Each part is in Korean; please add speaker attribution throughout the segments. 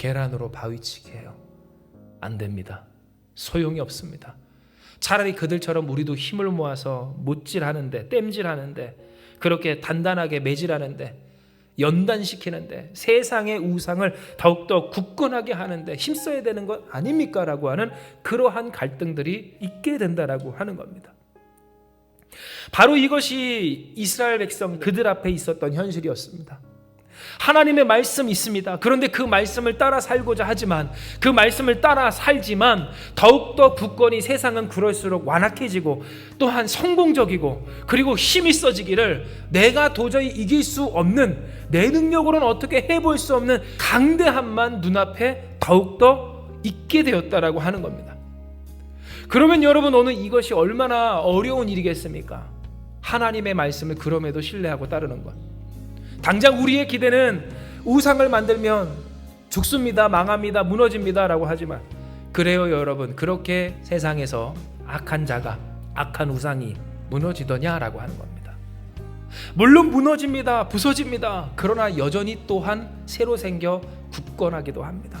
Speaker 1: 계란으로 바위치게 해요. 안 됩니다. 소용이 없습니다. 차라리 그들처럼 우리도 힘을 모아서 못질하는데 땜질하는데 그렇게 단단하게 매질하는데 연단시키는데 세상의 우상을 더욱더 굳건하게 하는데 힘써야 되는 것 아닙니까? 라고 하는 그러한 갈등들이 있게 된다라고 하는 겁니다. 바로 이것이 이스라엘 백성 그들 앞에 있었던 현실이었습니다. 하나님의 말씀 있습니다. 그런데 그 말씀을 따라 살고자 하지만 그 말씀을 따라 살지만 더욱더 굳건히 세상은 그럴수록 완악해지고 또한 성공적이고 그리고 힘이 써지기를 내가 도저히 이길 수 없는 내 능력으로는 어떻게 해볼 수 없는 강대함만 눈앞에 더욱더 있게 되었다라고 하는 겁니다. 그러면 여러분 오늘 이것이 얼마나 어려운 일이겠습니까? 하나님의 말씀을 그럼에도 신뢰하고 따르는 것. 당장 우리의 기대는 우상을 만들면 죽습니다, 망합니다, 무너집니다라고 하지만 그래요, 여러분. 그렇게 세상에서 악한 자가 악한 우상이 무너지더냐라고 하는 겁니다. 물론 무너집니다, 부서집니다. 그러나 여전히 또한 새로 생겨 굳건하기도 합니다.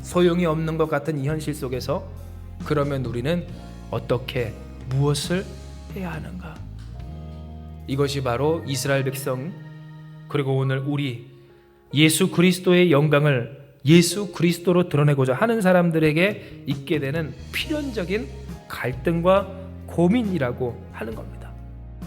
Speaker 1: 소용이 없는 것 같은 이 현실 속에서 그러면 우리는 어떻게 무엇을 해야 하는가? 이것이 바로 이스라엘 백성 그리고 오늘 우리 예수 그리스도의 영광을 예수 그리스도로 드러내고자 하는 사람들에게 있게 되는 필연적인 갈등과 고민이라고 하는 겁니다.